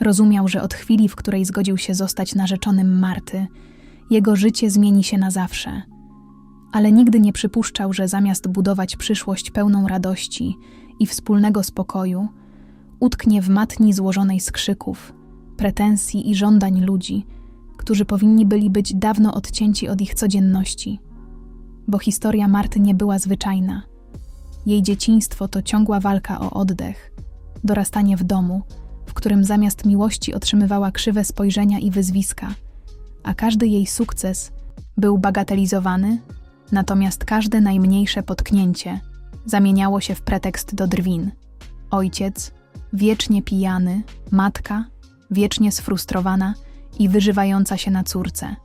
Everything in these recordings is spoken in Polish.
Rozumiał, że od chwili, w której zgodził się zostać narzeczonym Marty, jego życie zmieni się na zawsze. Ale nigdy nie przypuszczał, że zamiast budować przyszłość pełną radości i wspólnego spokoju, utknie w matni złożonej z krzyków, pretensji i żądań ludzi, którzy powinni byli być dawno odcięci od ich codzienności. Bo historia Marty nie była zwyczajna. Jej dzieciństwo to ciągła walka o oddech, dorastanie w domu, w którym zamiast miłości otrzymywała krzywe spojrzenia i wyzwiska, a każdy jej sukces był bagatelizowany, natomiast każde najmniejsze potknięcie zamieniało się w pretekst do drwin. Ojciec, wiecznie pijany, matka, wiecznie sfrustrowana i wyżywająca się na córce.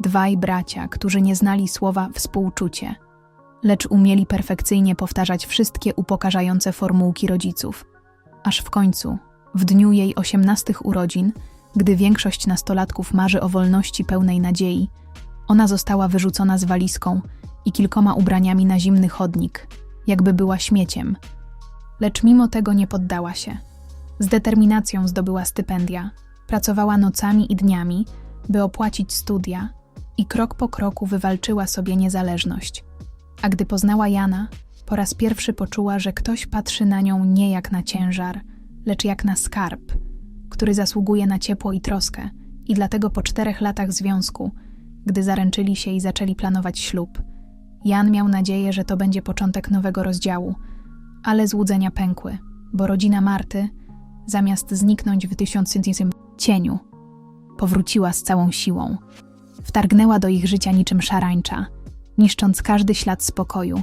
Dwaj bracia, którzy nie znali słowa współczucie, lecz umieli perfekcyjnie powtarzać wszystkie upokarzające formułki rodziców. Aż w końcu, w dniu jej osiemnastych urodzin, gdy większość nastolatków marzy o wolności pełnej nadziei, ona została wyrzucona z walizką i kilkoma ubraniami na zimny chodnik, jakby była śmieciem. Lecz mimo tego nie poddała się. Z determinacją zdobyła stypendia, pracowała nocami i dniami, by opłacić studia i krok po kroku wywalczyła sobie niezależność. A gdy poznała Jana, po raz pierwszy poczuła, że ktoś patrzy na nią nie jak na ciężar, lecz jak na skarb, który zasługuje na ciepło i troskę, i dlatego po czterech latach związku, gdy zaręczyli się i zaczęli planować ślub, Jan miał nadzieję, że to będzie początek nowego rozdziału, ale złudzenia pękły, bo rodzina Marty, zamiast zniknąć w tysiącnym cieniu, powróciła z całą siłą. Wtargnęła do ich życia niczym szarańcza, niszcząc każdy ślad spokoju,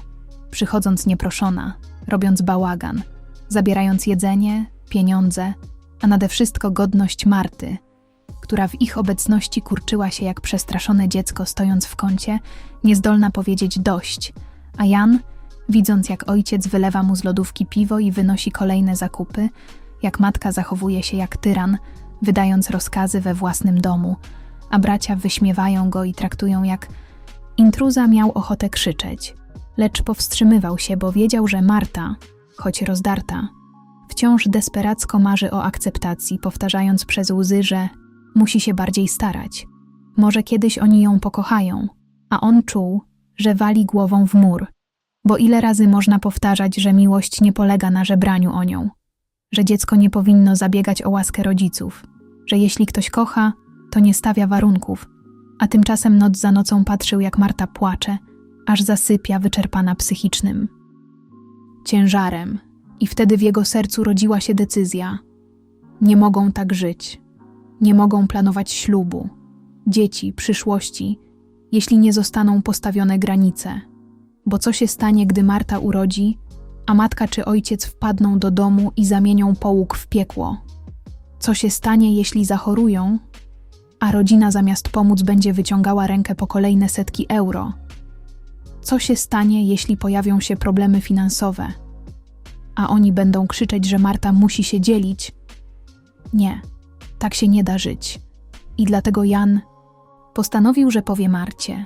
przychodząc nieproszona, robiąc bałagan, zabierając jedzenie, pieniądze, a nade wszystko godność Marty, która w ich obecności kurczyła się jak przestraszone dziecko stojąc w kącie, niezdolna powiedzieć dość, a Jan, widząc jak ojciec wylewa mu z lodówki piwo i wynosi kolejne zakupy, jak matka zachowuje się jak tyran, wydając rozkazy we własnym domu, a bracia wyśmiewają go i traktują jak intruza miał ochotę krzyczeć, lecz powstrzymywał się, bo wiedział, że Marta, choć rozdarta, wciąż desperacko marzy o akceptacji, powtarzając przez łzy, że musi się bardziej starać. Może kiedyś oni ją pokochają, a on czuł, że wali głową w mur, bo ile razy można powtarzać, że miłość nie polega na żebraniu o nią, że dziecko nie powinno zabiegać o łaskę rodziców, że jeśli ktoś kocha, to nie stawia warunków, a tymczasem noc za nocą patrzył, jak Marta płacze, aż zasypia wyczerpana psychicznym ciężarem, i wtedy w jego sercu rodziła się decyzja: nie mogą tak żyć, nie mogą planować ślubu, dzieci, przyszłości, jeśli nie zostaną postawione granice. Bo co się stanie, gdy Marta urodzi, a matka czy ojciec wpadną do domu i zamienią połóg w piekło? Co się stanie, jeśli zachorują, a rodzina zamiast pomóc będzie wyciągała rękę po kolejne setki euro? Co się stanie, jeśli pojawią się problemy finansowe? A oni będą krzyczeć, że Marta musi się dzielić. Nie, tak się nie da żyć. I dlatego Jan postanowił, że powie Marcie: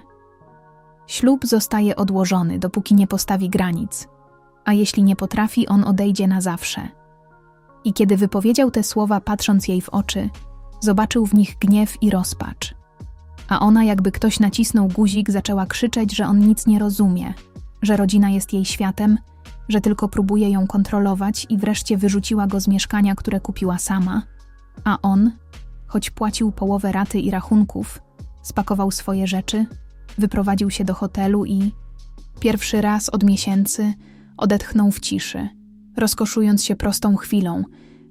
Ślub zostaje odłożony, dopóki nie postawi granic, a jeśli nie potrafi, on odejdzie na zawsze. I kiedy wypowiedział te słowa, patrząc jej w oczy, zobaczył w nich gniew i rozpacz. A ona, jakby ktoś nacisnął guzik, zaczęła krzyczeć, że on nic nie rozumie, że rodzina jest jej światem że tylko próbuje ją kontrolować i wreszcie wyrzuciła go z mieszkania, które kupiła sama, a on, choć płacił połowę raty i rachunków, spakował swoje rzeczy, wyprowadził się do hotelu i pierwszy raz od miesięcy odetchnął w ciszy, rozkoszując się prostą chwilą,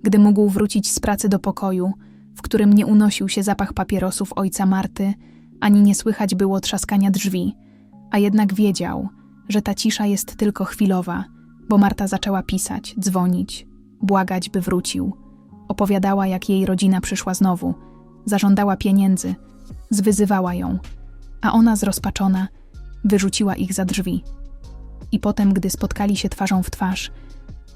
gdy mógł wrócić z pracy do pokoju, w którym nie unosił się zapach papierosów ojca Marty, ani nie słychać było trzaskania drzwi, a jednak wiedział, że ta cisza jest tylko chwilowa – bo Marta zaczęła pisać, dzwonić, błagać, by wrócił. Opowiadała, jak jej rodzina przyszła znowu, zażądała pieniędzy, zwyzywała ją, a ona zrozpaczona wyrzuciła ich za drzwi. I potem, gdy spotkali się twarzą w twarz,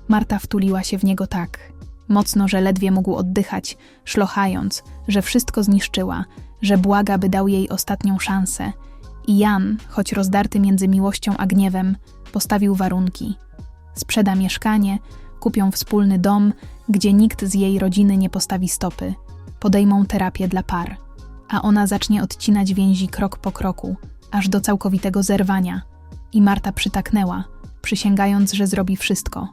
Marta wtuliła się w niego tak, mocno, że ledwie mógł oddychać, szlochając, że wszystko zniszczyła, że błaga, by dał jej ostatnią szansę. I Jan, choć rozdarty między miłością a gniewem, postawił warunki – sprzeda mieszkanie, kupią wspólny dom, gdzie nikt z jej rodziny nie postawi stopy, podejmą terapię dla par, a ona zacznie odcinać więzi krok po kroku, aż do całkowitego zerwania. I Marta przytaknęła, przysięgając, że zrobi wszystko.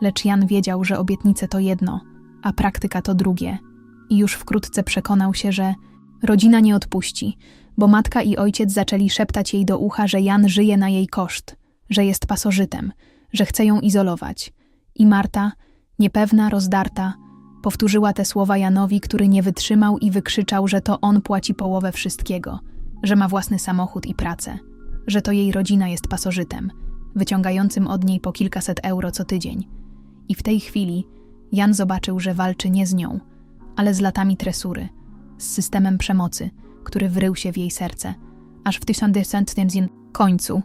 Lecz Jan wiedział, że obietnice to jedno, a praktyka to drugie. I już wkrótce przekonał się, że rodzina nie odpuści, bo matka i ojciec zaczęli szeptać jej do ucha, że Jan żyje na jej koszt, że jest pasożytem, że chce ją izolować. I Marta, niepewna, rozdarta, powtórzyła te słowa Janowi, który nie wytrzymał i wykrzyczał, że to on płaci połowę wszystkiego, że ma własny samochód i pracę, że to jej rodzina jest pasożytem, wyciągającym od niej po kilkaset euro co tydzień. I w tej chwili Jan zobaczył, że walczy nie z nią, ale z latami tresury, z systemem przemocy, który wrył się w jej serce, aż w 1900 końcu,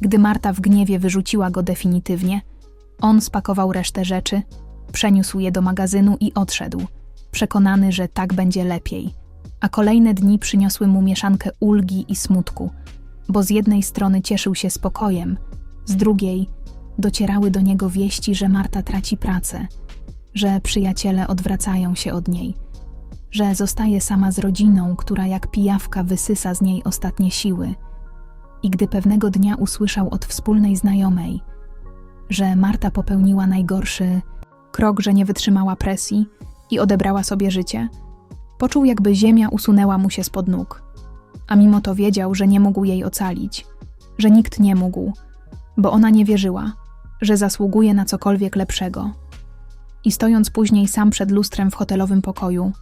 gdy Marta w gniewie wyrzuciła go definitywnie, on spakował resztę rzeczy, przeniósł je do magazynu i odszedł, przekonany, że tak będzie lepiej. A kolejne dni przyniosły mu mieszankę ulgi i smutku, bo z jednej strony cieszył się spokojem, z drugiej docierały do niego wieści, że Marta traci pracę, że przyjaciele odwracają się od niej, że zostaje sama z rodziną, która jak pijawka wysysa z niej ostatnie siły. I gdy pewnego dnia usłyszał od wspólnej znajomej, że Marta popełniła najgorszy krok, że nie wytrzymała presji i odebrała sobie życie, poczuł, jakby ziemia usunęła mu się spod nóg. A mimo to wiedział, że nie mógł jej ocalić, że nikt nie mógł, bo ona nie wierzyła, że zasługuje na cokolwiek lepszego. I stojąc później sam przed lustrem w hotelowym pokoju,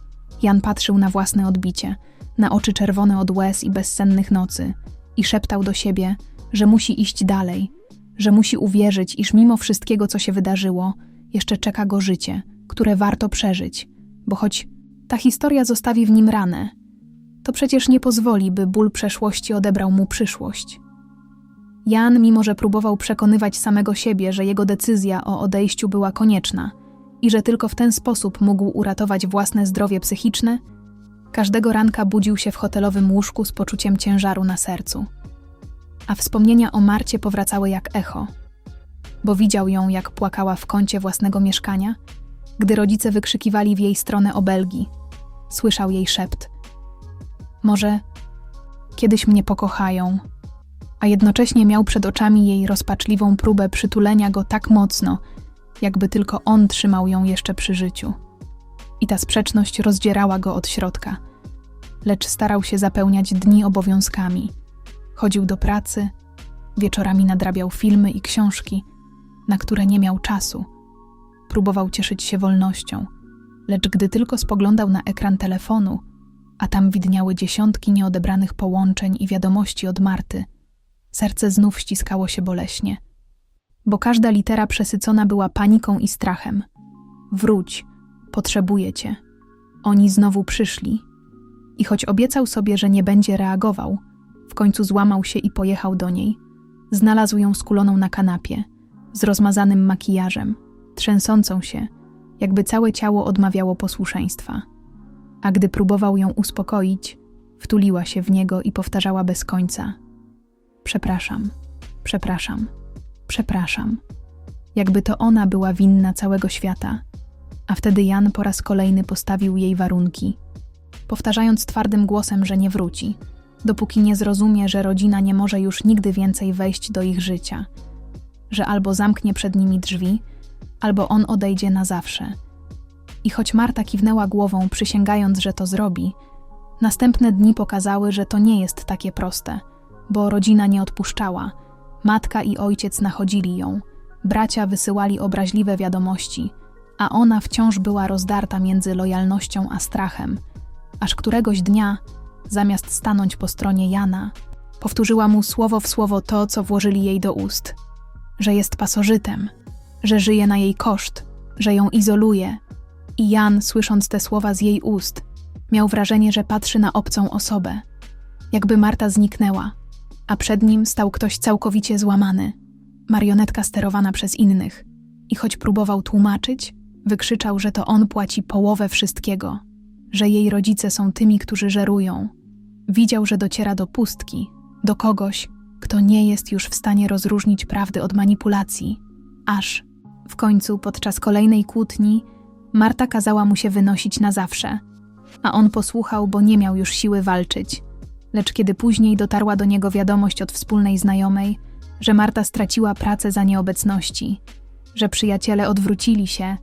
Jan patrzył na własne odbicie, na oczy czerwone od łez i bezsennych nocy i szeptał do siebie, że musi iść dalej, że musi uwierzyć, iż mimo wszystkiego, co się wydarzyło, jeszcze czeka go życie, które warto przeżyć, bo choć ta historia zostawi w nim ranę, to przecież nie pozwoli, by ból przeszłości odebrał mu przyszłość. Jan, mimo że próbował przekonywać samego siebie, że jego decyzja o odejściu była konieczna i że tylko w ten sposób mógł uratować własne zdrowie psychiczne, każdego ranka budził się w hotelowym łóżku z poczuciem ciężaru na sercu. A wspomnienia o Marcie powracały jak echo, bo widział ją, jak płakała w kącie własnego mieszkania, gdy rodzice wykrzykiwali w jej stronę obelgi. Słyszał jej szept: Może kiedyś mnie pokochają a jednocześnie miał przed oczami jej rozpaczliwą próbę przytulenia go tak mocno, jakby tylko on trzymał ją jeszcze przy życiu. I ta sprzeczność rozdzierała go od środka, lecz starał się zapełniać dni obowiązkami. Chodził do pracy, wieczorami nadrabiał filmy i książki, na które nie miał czasu. Próbował cieszyć się wolnością, lecz gdy tylko spoglądał na ekran telefonu, a tam widniały dziesiątki nieodebranych połączeń i wiadomości od Marty – Serce znów ściskało się boleśnie, bo każda litera przesycona była paniką i strachem. Wróć, potrzebuję cię. Oni znowu przyszli. I choć obiecał sobie, że nie będzie reagował, w końcu złamał się i pojechał do niej. Znalazł ją skuloną na kanapie, z rozmazanym makijażem, trzęsącą się, jakby całe ciało odmawiało posłuszeństwa. A gdy próbował ją uspokoić, wtuliła się w niego i powtarzała bez końca – Przepraszam, przepraszam, przepraszam. Jakby to ona była winna całego świata, a wtedy Jan po raz kolejny postawił jej warunki, powtarzając twardym głosem, że nie wróci, dopóki nie zrozumie, że rodzina nie może już nigdy więcej wejść do ich życia, że albo zamknie przed nimi drzwi, albo on odejdzie na zawsze. I choć Marta kiwnęła głową, przysięgając, że to zrobi, następne dni pokazały, że to nie jest takie proste – bo rodzina nie odpuszczała. Matka i ojciec nachodzili ją, bracia wysyłali obraźliwe wiadomości, a ona wciąż była rozdarta między lojalnością a strachem, aż któregoś dnia, zamiast stanąć po stronie Jana, powtórzyła mu słowo w słowo to, co włożyli jej do ust: że jest pasożytem, że żyje na jej koszt, że ją izoluje. I Jan, słysząc te słowa z jej ust, miał wrażenie, że patrzy na obcą osobę, jakby Marta zniknęła a przed nim stał ktoś całkowicie złamany, marionetka sterowana przez innych. I choć próbował tłumaczyć, wykrzyczał, że to on płaci połowę wszystkiego, że jej rodzice są tymi, którzy żerują. Widział, że dociera do pustki, do kogoś, kto nie jest już w stanie rozróżnić prawdy od manipulacji, aż w końcu podczas kolejnej kłótni Marta kazała mu się wynosić na zawsze, a on posłuchał, bo nie miał już siły walczyć. Lecz kiedy później dotarła do niego wiadomość od wspólnej znajomej, że Marta straciła pracę za nieobecności, że przyjaciele odwrócili się,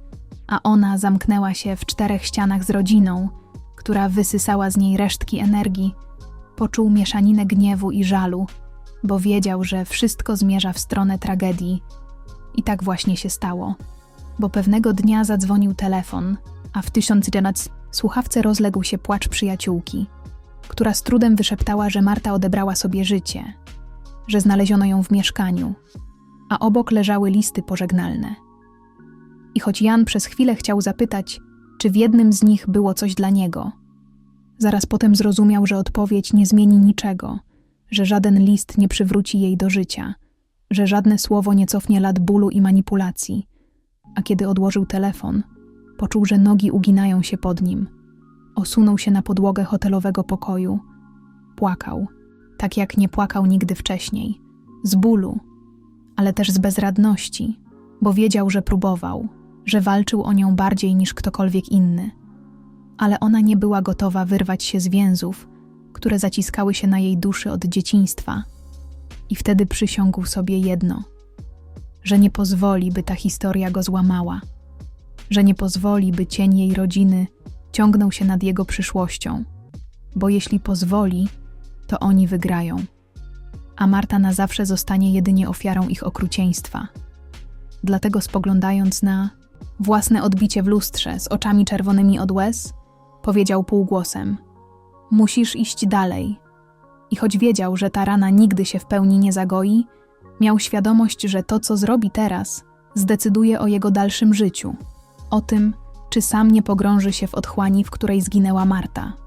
a ona zamknęła się w czterech ścianach z rodziną, która wysysała z niej resztki energii, poczuł mieszaninę gniewu i żalu, bo wiedział, że wszystko zmierza w stronę tragedii. I tak właśnie się stało, bo pewnego dnia zadzwonił telefon, a w 1900 słuchawce rozległ się płacz przyjaciółki, która z trudem wyszeptała, że Marta odebrała sobie życie, że znaleziono ją w mieszkaniu, a obok leżały listy pożegnalne. I choć Jan przez chwilę chciał zapytać, czy w jednym z nich było coś dla niego, zaraz potem zrozumiał, że odpowiedź nie zmieni niczego, że żaden list nie przywróci jej do życia, że żadne słowo nie cofnie lat bólu i manipulacji. A kiedy odłożył telefon, poczuł, że nogi uginają się pod nim. Osunął się na podłogę hotelowego pokoju. Płakał, tak jak nie płakał nigdy wcześniej. Z bólu, ale też z bezradności, bo wiedział, że próbował, że walczył o nią bardziej niż ktokolwiek inny. Ale ona nie była gotowa wyrwać się z więzów, które zaciskały się na jej duszy od dzieciństwa. I wtedy przysiągł sobie jedno: że nie pozwoli, by ta historia go złamała, że nie pozwoli, by cień jej rodziny ciągnął się nad jego przyszłością, bo jeśli pozwoli, to oni wygrają, a Marta na zawsze zostanie jedynie ofiarą ich okrucieństwa. Dlatego spoglądając na własne odbicie w lustrze z oczami czerwonymi od łez, powiedział półgłosem: Musisz iść dalej. I choć wiedział, że ta rana nigdy się w pełni nie zagoi, miał świadomość, że to, co zrobi teraz, zdecyduje o jego dalszym życiu, o tym, czy sam nie pogrąży się w otchłani, w której zginęła Marta.